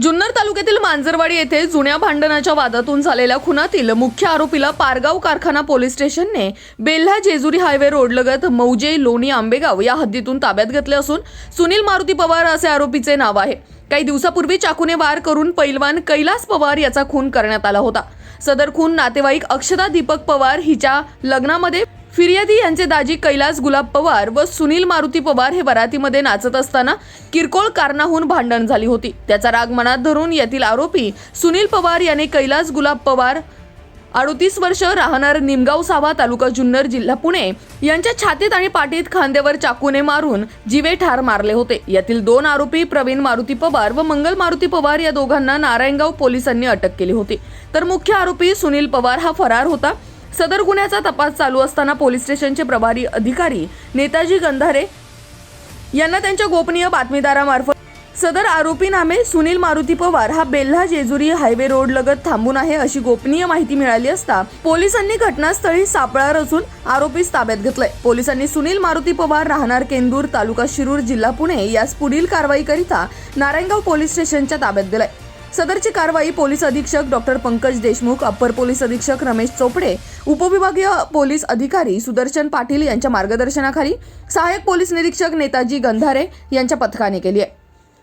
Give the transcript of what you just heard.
जुन्नर तालुक्यातील मांजरवाडी येथे जुन्या भांडणाच्या वादातून झालेल्या खुनातील मुख्य आरोपीला पारगाव कारखाना पोलीस स्टेशनने बेल्हा जेजुरी हायवे रोडलगत मौजे लोणी आंबेगाव या हद्दीतून ताब्यात घेतले असून सुनील मारुती पवार असे आरोपीचे नाव आहे. काही दिवसापूर्वी चाकूने वार करून पैलवान कैलास पवार याचा खून करण्यात आला होता. सदर खून नातेवाईक अक्षता दीपक पवार हिच्या लग्नामध्ये फिर्यादी यांचे दाजी कैलास गुलाब पवार व सुनील मारुती पवार हे वरातीमध्ये नाचत असताना किरकोळ कारणाहून भांडण झाली होती. त्याचा राग मनात धरून येथील आरोपी सुनील पवार याने कैलास गुलाब पवार अडोतीस वर्ष राहणार निमगाव सावा तालुका जुन्नर जिल्हा पुणे यांच्या छातीत आणि पाठीत खांद्यावर चाकूने मारून जीवे ठार मारले होते. यातील दोन आरोपी प्रवीण मारुती पवार व मंगल मारुती पवार या दोघांना नारायणगाव पोलिसांनी अटक केली होती. तर मुख्य आरोपी सुनील पवार हा फरार होता. सदर गुन्ह्याचा तपास चालू असताना पोलीस स्टेशनचे प्रभारी अधिकारी नेताजी गंधारे यांना त्यांच्या गोपनीय बातमीदारामार्फत सदर आरोपी नामे सुनील मारुती पवार हा बेल्हा जेजुरी हायवे रोड लगत थांबून आहे अशी गोपनीय माहिती मिळाली असता पोलिसांनी घटनास्थळी सापळा रचून आरोपीस ताब्यात घेतलंय. पोलिसांनी सुनील मारुती पवार राहणार केंदूर तालुका शिरूर जिल्हा पुणे यास पुढील कारवाईकरिता नारायणगाव पोलीस स्टेशनच्या ताब्यात दिलाय. सदरची कारवाई पोलीस अधीक्षक doctor Pankaj Deshmukh upper police अधीक्षक रमेश चोपडे उपविभागीय पोलीस अधिकारी सुदर्शन पाटील यांच्या मार्गदर्शनाखाली सहाय्यक पोलीस निरीक्षक नेताजी गंधारे यांच्या पथकाने केली आहे.